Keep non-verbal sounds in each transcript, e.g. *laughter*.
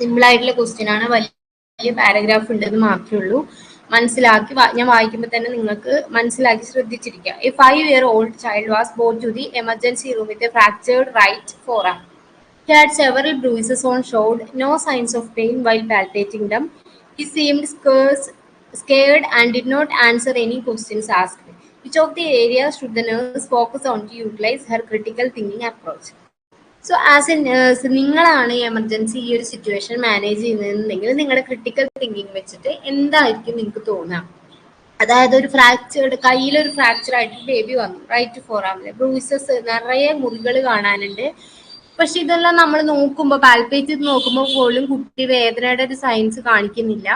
Simple ആയിട്ടുള്ള question ആണ്. വലിയ പാരഗ്രാഫ് ഉണ്ടെന്ന് മാത്രമേ ഉള്ളൂ. മനസ്സിലാക്കി ഞാൻ വായിക്കുമ്പോൾ തന്നെ നിങ്ങൾക്ക് മനസ്സിലാക്കി ശ്രദ്ധിച്ചിരിക്കുക a five year old child was brought to the emergency room with a fractured right forearm he had several bruises on should no signs of pain while palpating them he seemed scares scared and did not answer any questions ask which of the area should the nurse focus on to utilize her critical thinking approach so as a nurse നിങ്ങളാണ് ഈ emergency ഈ ഒരു situation manage ചെയ്യുന്നതെന്നുണ്ടെങ്കിൽ നിങ്ങളുടെ critical thinking വെച്ചിട്ട് എന്തായിരിക്കും നിങ്ങൾക്ക് തോന്നാം അതായത് ഒരു ഫ്രാക്ചേർഡ് കയ്യിലൊരു ഫ്രാക്ചർ ആയിട്ട് ബേബി വന്നു റൈറ്റ് ഫോർ ആമിൽ ബ്രൂസസ് നിറയെ മുറികൾ കാണാനുണ്ട്. പക്ഷെ ഇതെല്ലാം നമ്മൾ നോക്കുമ്പോൾ പാൽപ്പേറ്റ് നോക്കുമ്പോൾ പോലും കുട്ടി വേദനയുടെ ഒരു സയൻസ് കാണിക്കുന്നില്ല.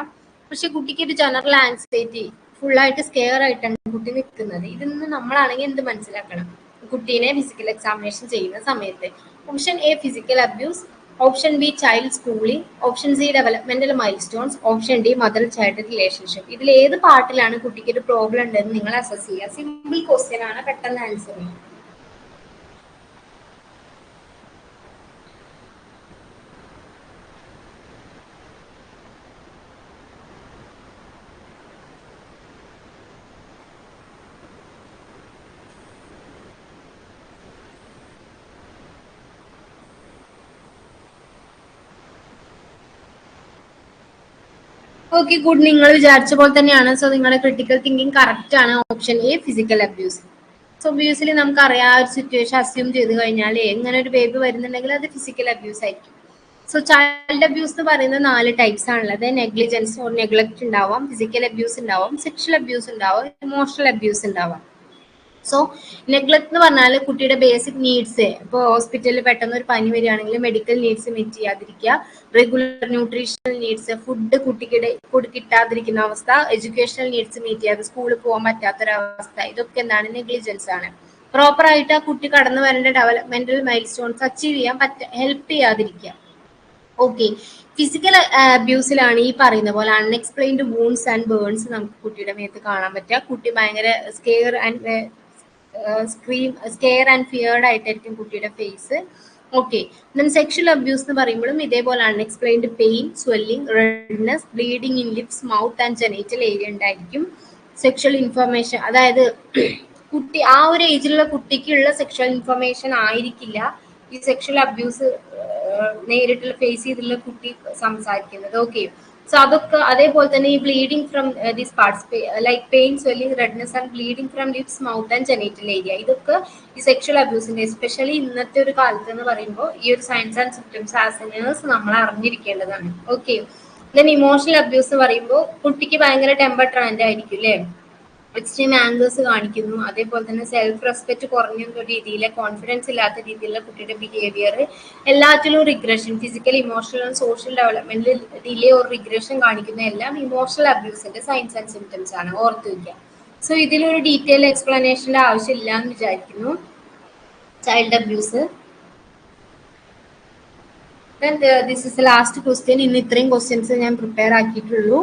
പക്ഷെ കുട്ടിക്ക് ഒരു ജനറൽ ആൻസൈറ്റി ഫുള്ളായിട്ട് സ്കെയർ ആയിട്ടാണ് കുട്ടി നിൽക്കുന്നത്. ഇതിൽ നിന്ന് നമ്മളാണെങ്കിൽ എന്ത് മനസ്സിലാക്കണം? കുട്ടീനെ ഫിസിക്കൽ എക്സാമിനേഷൻ ചെയ്യുന്ന സമയത്ത്. Option A physical abuse option B child schooling option C developmental milestones option D mother child relationship ഇതിൽ ഏത് പാർട്ടിലാണ് കുട്ടിക്ക് ഒരു പ്രോബ്ലം ഉണ്ടെന്ന് നിങ്ങൾ അസസ് ചെയ്യുക. സിമ്പിൾ ക്വസ്റ്റ്യൻ ആണ് പെട്ടെന്ന് ആൻസർ ചെയ്യുക. ഓക്കെ ഗുഡ് നിങ്ങൾ വിചാരിച്ച പോലെ തന്നെയാണ്. സോ നിങ്ങളുടെ ക്രിട്ടിക്കൽ തിങ്കിങ് കറക്റ്റ് ആണ്. Option A physical abuse so obviously നമുക്കറിയാം ആ ഒരു സിറ്റുവേഷൻ അസ്യൂം ചെയ്ത് കഴിഞ്ഞാൽ എങ്ങനെ ഒരു ബേബി വരുന്നുണ്ടെങ്കിൽ അത് ഫിസിക്കൽ അബ്യൂസ് ആയിരിക്കും. സോ ചൈൽഡ് അബ്യൂസ് എന്ന് പറയുന്ന നാല് ടൈപ്സ് ആണുള്ളത്. നെഗ്ലിജൻസ് ഓർ നെഗ്ലക്ട് ഉണ്ടാവാം ഫിസിക്കൽ അബ്യൂസ് ഉണ്ടാവാം സെക്ഷൽ അബ്യൂസ് ഉണ്ടാവാം ഇമോഷണൽ അബ്യൂസ് ഉണ്ടാവാം. സോ നെഗ്ലക്ട് എന്ന് പറഞ്ഞാൽ കുട്ടിയുടെ ബേസിക് നീഡ്സ് ഇപ്പോൾ ഹോസ്പിറ്റലിൽ പെട്ടെന്ന് ഒരു പനി വരികയാണെങ്കിൽ മെഡിക്കൽ നീഡ്സ് മീറ്റ് ചെയ്യാതിരിക്കുക. റെഗുലർ ന്യൂട്രീഷണൽ നീഡ്സ് ഫുഡ് കുട്ടിക്കിടെ കിട്ടാതിരിക്കുന്ന അവസ്ഥ എഡ്യൂക്കേഷണൽ നീഡ്സ് മീറ്റ് ചെയ്യാതെ സ്കൂളിൽ പോകാൻ പറ്റാത്തൊരവസ്ഥ ഇതൊക്കെ എന്താണ് നെഗ്ലിജൻസ് ആണ്. പ്രോപ്പർ ആയിട്ട് ആ കുട്ടി കടന്നു വരേണ്ട ഡെവലപ്മെന്റൽ മൈൽ സ്റ്റോൺസ് അച്ചീവ് ചെയ്യാൻ പറ്റ ഹെൽപ്പ് ചെയ്യാതിരിക്കുക. ഓക്കെ ഫിസിക്കൽ അബ്യൂസിലാണ് ഈ പറയുന്ന പോലെ അൺഎക്സ്പ്ലെയിൻഡ് വൂൺസ് ആൻഡ് ബേൺസ് നമുക്ക് കുട്ടിയുടെ മേത്ത് കാണാൻ പറ്റുക. കുട്ടി ഭയങ്കര scare and scream scare and feared ആയിട്ടായിരിക്കും കുട്ടിയുടെ face okay then sexual abuse എന്ന് പറയുമ്പോഴും ഇതേപോലെ unexplained pain swelling redness bleeding in lips mouth and genital area ഉണ്ടായിരിക്കും. സെക്ഷൽ ഇൻഫർമേഷൻ അതായത് *clears throat* കുട്ടി ആ ഒരു ഏജിലുള്ള കുട്ടിക്കുള്ള സെക്ഷൽ ഇൻഫർമേഷൻ ആയിരിക്കില്ല ഈ സെക്ഷൽ അബ്യൂസ് നേരിട്ടുള്ള ഫേസ് ചെയ്തിട്ടുള്ള കുട്ടി സംസാരിക്കുന്നത്. ഓക്കെ സോ അതൊക്കെ അതേപോലെ തന്നെ ഈ bleeding from these parts like pain swelling redness and bleeding from lips mouth and genital area ഇതൊക്കെ ഈ സെക്ഷൽ അബ്യൂസിന്റെ എസ്പെഷ്യലി ഇന്നത്തെ ഒരു കാലത്ത് എന്ന് പറയുമ്പോൾ ഈ ഒരു സയൻസ് ആൻഡ് സിംറ്റംസ് ആസനേഴ്സ് നമ്മൾ അറിഞ്ഞിരിക്കേണ്ടതാണ്. ഓക്കെ ദെൻ ഇമോഷണൽ അബ്യൂസ് എന്ന് പറയുമ്പോൾ കുട്ടിക്ക് ഭയങ്കര ടെമ്പർ ട്രാൻഡ് ആയിരിക്കും അല്ലേ എക്സ്ട്രീം ആംഗേഴ്സ് കാണിക്കുന്നു. അതേപോലെ തന്നെ സെൽഫ് റെസ്പെക്ട് കുറഞ്ഞ രീതിയിൽ കോൺഫിഡൻസ് ഇല്ലാത്ത രീതിയിലുള്ള കുട്ടിയുടെ ബിഹേവിയർ എല്ലാത്തിലും റിഗ്രഷൻ ഫിസിക്കൽ ഇമോഷണൽ സോഷ്യൽ ഡെവലപ്മെന്റിൽ ഡിലേ ഓർ റിഗ്രഷൻ കാണിക്കുന്ന എല്ലാം ഇമോഷണൽ അബ്യൂസിന്റെ സയൻസ് ആൻഡ് സിംറ്റംസ് ആണ്. ഓർത്ത് വയ്ക്കുക സോ ഇതിലൊരു ഡീറ്റെയിൽ എക്സ്പ്ലനേഷന്റെ ആവശ്യമില്ല എന്ന് വിചാരിക്കുന്നു. Child abuse this is last question ഇന്ന് ഇത്രയും ക്വസ്റ്റ്യൻസ് ഞാൻ പ്രിപ്പയർ ആക്കിയിട്ടുള്ളൂ.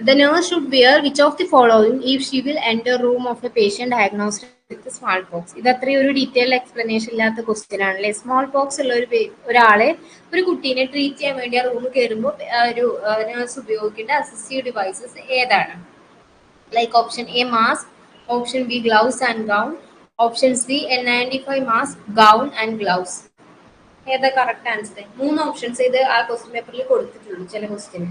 The nurse should wear which of the following if she will enter room of a patient diagnosed with small pox. ഇത് അത്രയും ഒരു ഡീറ്റെയിൽ എക്സ്പ്ലനേഷൻ ഇല്ലാത്ത ക്വസ്റ്റ്യൻ ആണല്ലേ small pox ഉള്ള ഒരു ഒരാളെ ഒരു കുട്ടീനെ ട്രീറ്റ് ചെയ്യാൻ വേണ്ടി ആ റൂമിൽ കയറുമ്പോൾ ഒരു നേഴ്സ് ഉപയോഗിക്കേണ്ട അസിസ്റ്റീവ് ഡിവൈസസ് ഏതാണ്? Like option A mask option B gloves and gown option C N ninety five mask gown and gloves ഏതാ കറക്റ്റ് ആൻസർ മൂന്ന് ഓപ്ഷൻസ് ഇത് ആ ക്വസ്റ്റ്യൻ പേപ്പറിൽ കൊടുത്തിട്ടുള്ളൂ ചില ക്വസ്റ്റ്യന്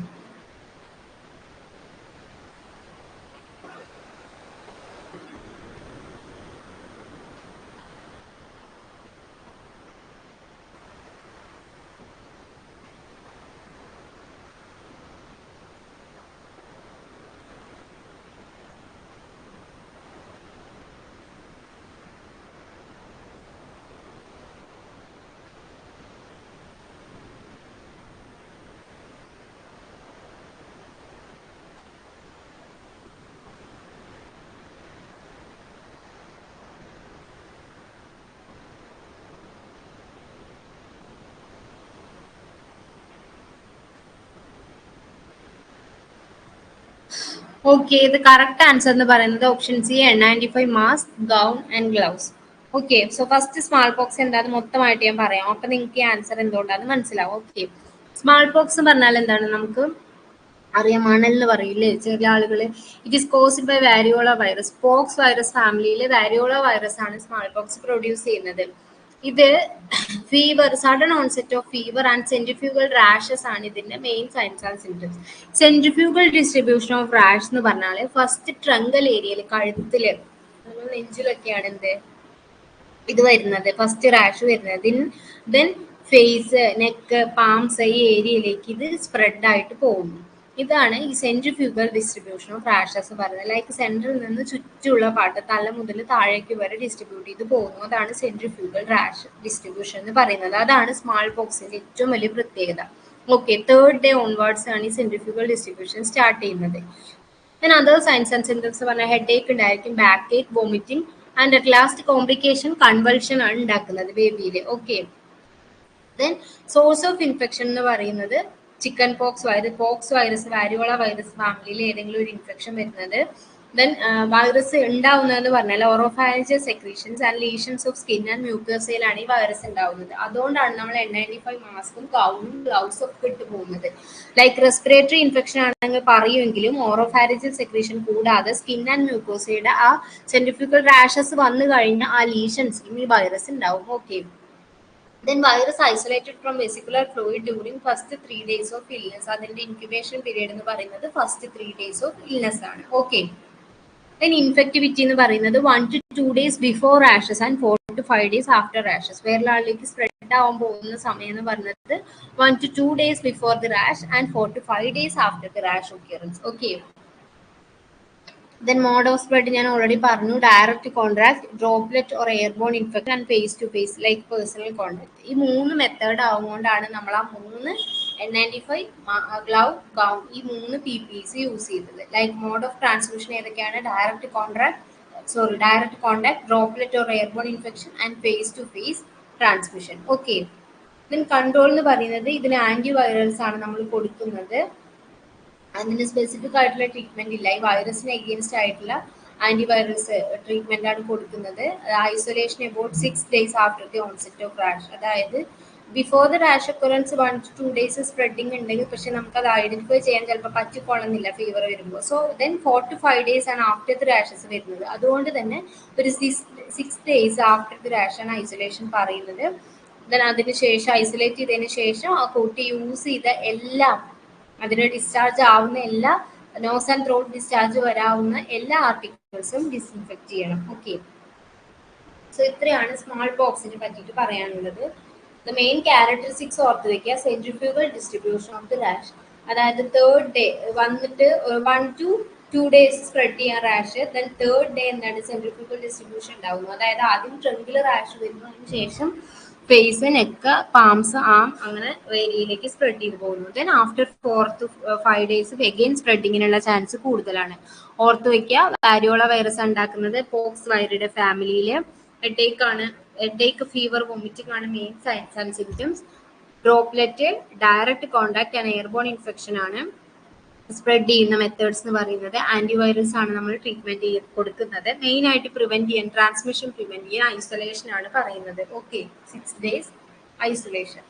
ഓക്കെ ഇത് കറക്റ്റ് ആൻസർ എന്ന് പറയുന്നത് option C N ninety five mask gown and gloves okay so first smallpox എന്താന്ന് മൊത്തമായിട്ട് ഞാൻ പറയാം. അപ്പൊ നിങ്ങൾക്ക് ഈ ആൻസർ എന്തുകൊണ്ടാണ് മനസ്സിലാവും. ഓക്കെ സ്മാൾ പോക്സ് എന്ന് പറഞ്ഞാൽ എന്താണ്? നമുക്ക് അറിയാം മണൽ എന്ന് പറയില്ലേ ചില ആളുകൾ it is caused by variola virus pox virus ഫാമിലിയിലെ വാരിയോള വൈറസ് ആണ് സ്മാൾ പോക്സ് പ്രൊഡ്യൂസ് ചെയ്യുന്നത്. ഇത് fever sudden onset of fever and centrifugal rashes ആണ് ഇതിന്റെ main signs and symptoms centrifugal distribution of rash എന്ന് പറഞ്ഞാൽ ഫസ്റ്റ് ട്രങ്കൽ ഏരിയയിൽ കഴുത്തിൽ നെഞ്ചിലൊക്കെയാണ് എന്ത്? ഇത് വരുന്നത്. ഫസ്റ്റ് റാഷ് വരുന്നത്. ദെൻ ഫേസ് നെക്ക് പാംസ് ഈ ഏരിയയിലേക്ക് ഇത് സ്പ്രെഡ് ആയിട്ട് പോകുന്നു. ഇതാണ് ഈ സെൻട്രിഫ്യൂഗൽ ഡിസ്ട്രിബ്യൂഷൻ ഓഫ് റാഷസ് പറയുന്നത്. ലൈക്ക് സെൻട്രിൽ നിന്ന് ചുറ്റുമുള്ള പാട്ട് തല മുതൽ താഴേക്ക് വരെ ഡിസ്ട്രിബ്യൂട്ട് ചെയ്ത് പോകുന്നു. അതാണ് സെൻട്രിഫ്യൂഗൽ റാഷ് ഡിസ്ട്രിബ്യൂഷൻ എന്ന് പറയുന്നത്. അതാണ് സ്മാൾ പോക്സിന്റെ ഏറ്റവും വലിയ പ്രത്യേകത. ഓക്കെ തേർഡ് ഡേ ഓൺവേർഡ്സ് ആണ് ഈ സെൻട്രിഫ്യൂഗൽ ഡിസ്ട്രിബ്യൂഷൻ സ്റ്റാർട്ട് ചെയ്യുന്നത്. ഞാൻ അതർ സയൻസ് ആൻഡ് സിംറ്റംസ് പറഞ്ഞാൽ ഹെഡ് ഏക്ക് ഉണ്ടായിരിക്കും backache vomiting and at last complication convulsion ആണ് ഉണ്ടാക്കുന്നത് ബേബിയിൽ okay then source of infection എന്ന് പറയുന്നത് chickenpox virus pox virus variola virus ഫാമിലിയിൽ ഏതെങ്കിലും ഒരു ഇൻഫെക്ഷൻ വരുന്നത്. ദെൻ വൈറസ് ഉണ്ടാവുന്നതെന്ന് പറഞ്ഞാൽ oropharyngeal secretions and lesions of skin and മ്യൂക്കോസയിലാണ് ഈ വൈറസ് ഉണ്ടാവുന്നത്. അതുകൊണ്ടാണ് നമ്മൾ എൻ നയന്റി ഫൈവ് മാസ്കും ഗൗണും ഗ്ലൗസും ഒക്കെ ഇട്ട് പോകുന്നത്. ലൈക്ക് റെസ്പിറേറ്ററി ഇൻഫെക്ഷൻ ആണെന്ന് പറയുമെങ്കിലും ഓറോഫാരഞ്ചൽ സെക്രീഷൻ കൂടാതെ സ്കിൻ ആൻഡ് മ്യൂക്കോസയുടെ ആ സെന്റിഫിക്കൽ റാഷസ് വന്നു കഴിഞ്ഞാൽ ആ ലീഷൻസ് ഈ വൈറസ് ഉണ്ടാവും. Okay then virus isolated from vesicular fluid during first three days of illness. അതിന്റെ ഇൻക്യുബേഷൻ പീരീഡ് എന്ന് പറയുന്നത് first three days of illness ആണ്. ഓക്കെ ദെൻ ഇൻഫെക്ടിവിറ്റി എന്ന് പറയുന്നത് one to two days before rashes and four to five days after rashes വേറൊരാളിലേക്ക് spread ആവാൻ പോകുന്ന സമയം എന്ന് പറയുന്നത് one to two days before the rash and four to five days after the rash occurrence okay then mode of spread ഞാൻ already പറഞ്ഞു. Direct contract droplet or airborne infection and face to face like personal contact ഈ മൂന്ന് method ആവുകൊണ്ടാണ് നമ്മൾ ആ മൂന്ന് N ninety five glove gown ഈ മൂന്ന് പി പി സി യൂസ് ചെയ്തത്. ലൈക്ക് മോഡ് ഓഫ് ട്രാൻസ്മിഷൻ ഏതൊക്കെയാണ്? Direct contract sorry direct contact droplet or airborne infection and face to face transmission okay then control എന്ന് പറയുന്നത് ഇതിന് ആന്റി വൈറൽസ് ആണ് നമ്മൾ കൊടുക്കുന്നത്. അതിന് സ്പെസിഫിക് ആയിട്ടുള്ള ട്രീറ്റ്മെന്റ് ഇല്ല. ഈ വൈറസിന് എഗെയിൻസ്റ്റ് ആയിട്ടുള്ള ആന്റിവൈറസ് ട്രീറ്റ്മെന്റ് ആണ് കൊടുക്കുന്നത്. Isolation about six days after the onset of rash അതായത് before the rash occurrence one to two days spreading ഉണ്ടെങ്കിൽ പക്ഷെ നമുക്ക് അത് ഐഡന്റിഫൈ ചെയ്യാൻ ചിലപ്പോൾ പറ്റിക്കൊള്ളുന്നില്ല ഫീവർ വരുമ്പോൾ so then four to five days ആണ് ആഫ്റ്റർ ദി റാഷസ് വരുന്നത്. അതുകൊണ്ട് തന്നെ ഒരു six six days after the rash ആണ് ഐസൊലേഷൻ പറയുന്നത്. ദെൻ അതിന് ശേഷം ഐസൊലേറ്റ് ചെയ്തതിന് ശേഷം ആ കുട്ടി യൂസ് ചെയ്ത എല്ലാം അതിന് ഡിസ്ചാർജ് ആവുന്ന എല്ലാ നോസ് ആൻഡ് ത്രോട്ട് ഡിസ്ചാർജ് വരാവുന്ന എല്ലാ ആർട്ടിക്കിൾസും ഡിസ്ഇൻഫെക്ട് ചെയ്യണം. ഓക്കെ സോ ഇത്രയാണ് സ്മാൾ ബോക്സിനെ പറ്റിയിട്ട് പറയാനുള്ളത്. ദ മെയിൻ ക്യാരക്ടറിസ്റ്റിക്സ് ഓർത്ത് വെക്കുക. Centrifugal distribution of the rash അതായത് തേർഡ് ഡേ വന്നിട്ട് one to two days spread ചെയ്യാൻ റാഷ് ദെൻ തേർഡ് ഡേ എന്താണ്? സെൻട്രിഫ്യൂഗൽ ഡിസ്ട്രിബ്യൂഷൻ ഉണ്ടാവുന്നു. അതായത് ആദ്യം ട്രങ്കിൽ റാഷ് വരുന്നു അതിന് ശേഷം ഫേസ് നെക്ക് പാംസ് ആം അങ്ങനെ ഏരിയയിലേക്ക് സ്പ്രെഡ് ചെയ്ത് പോകുന്നു. Then after four two five days again സ്പ്രെഡിങ്ങിനുള്ള chance കൂടുതലാണ്. ഓർത്ത് വെക്കുക വാരിയോള വൈറസ് ഉണ്ടാക്കുന്നത് പോക്സ് വൈറയുടെ ഫാമിലിയിലെ ഹെഡേക്ക് ആണ്. ഫീവർ വൊമിറ്റിംഗ് ആണ് main signs and symptoms droplet direct contact and airborne infection ആണ്. സ്പ്രെഡ് ചെയ്യുന്ന മെത്തേഡ്സ് എന്ന് പറയുന്നത് ആന്റിവൈറസ് ആണ് നമ്മൾ ട്രീറ്റ്മെന്റ് ചെയ്ത് കൊടുക്കുന്നത്. മെയിൻ ആയിട്ട് പ്രിവെന്റ് ചെയ്യാൻ ട്രാൻസ്മിഷൻ പ്രിവെന്റ് ചെയ്യാൻ ഐസൊലേഷൻ ആണ് പറയുന്നത്. Okay six days isolation